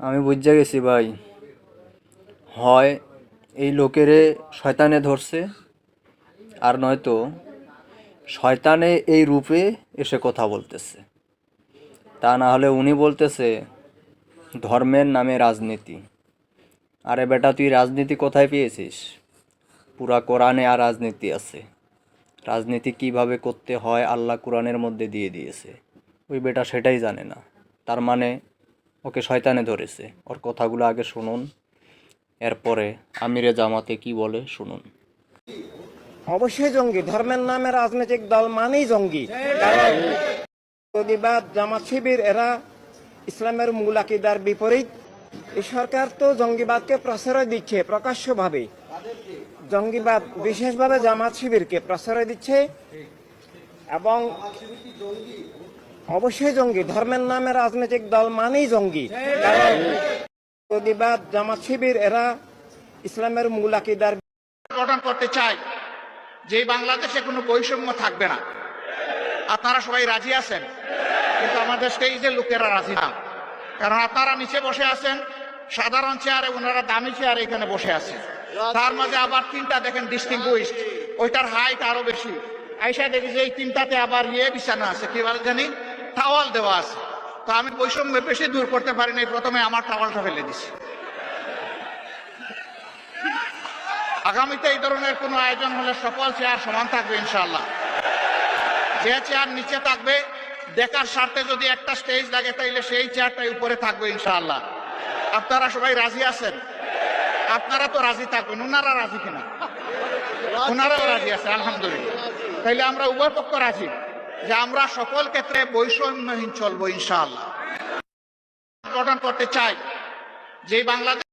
আমি বুঝে গেছি ভাই। হয় এই লোকেরে শয়তানে ধরছে, আর নয়তো শয়তানে এই রূপে এসে কথা বলতেছে। তা না হলে উনি বলতেছে, ধর্মের নামে রাজনীতি। আরে বেটা, তুই রাজনীতি কোথায় পেয়েছিস? পুরা কোরআনে আর রাজনীতি আছে। রাজনীতি কীভাবে করতে হয়, আল্লাহ কোরআনের মধ্যে দিয়ে দিয়েছে। ওই বেটা সেটাই জানে না। তার মানে ওকে শয়তানে ধরেছে। ওর কথাগুলো আগে শুনুন, এরপরে আমিরে জামাতে কি বলে শুনুন। অবশ্যই জঙ্গি, ধর্মের নামে রাজনৈতিক দল মানেই জঙ্গি। প্রতিবাদ, জামাত শিবির, এরা ইসলামের মূল আকিদার বিপরীত। এই সরকার তো জঙ্গিবাদকে প্রশ্রয় দিচ্ছে প্রকাশ্যভাবে। জঙ্গিবাদ বিশেষভাবে জামাত শিবিরকে প্রশ্রয় দিচ্ছে এবং অবশ্যই জঙ্গি। ধর্মের নামে রাজনৈতিক দল মানেই জঙ্গি। প্রতিবাদ, জামাত শিবির, এরা ইসলামের মূল আকিদার গঠন করতে চাই যে বাংলাদেশে কোনো বৈষম্য থাকবে না। আপনারা সবাই রাজি আছেন, কিন্তু আমাদের স্টেজের লোকেরা রাজি না। কারণ আপনারা নিচে বসে আছেন, সাধারণ চেয়ারে ওনারা দামি চেয়ারে এখানে বসে আছেন। তার মাঝে আবার তিনটা দেখেন ডিস্টিংগুইশ ওইটার হাইট আরও বেশি। আইসা দেখি যে এই তিনটাতে আবার ইয়ে বিছানো আছে, কি বলে জানি? টাওয়াল দেওয়া আছে। তো আমি বৈষম্য বেশি দূর করতে পারিনি, প্রথমে আমার টাওয়ালটা ফেলে দিছি। আগামীতে এই ধরনের কোনো আয়োজন হলে সকল চেয়ার সমান থাকবে ইনশাল্লাহ যে চেয়ার নিচে থাকবে, দেখার স্বার্থে যদি একটা স্টেজ লাগে, তাইলে সেই চেয়ারটাই উপরে থাকবে ইনশাল্লাহ আপনারা সবাই রাজি আছেন? আপনারা তো রাজি থাকবেন ওনারা রাজি কিনা? ওনারাও রাজি আছে, আলহামদুলিল্লাহ। তাইলে আমরা উভয় পক্ষ রাজি। যে আমরা সকল ক্ষেত্রে বৈষম্যহীন চলবো ইনশাআল্লাহ। গঠন করতে চাই যে বাংলাদেশ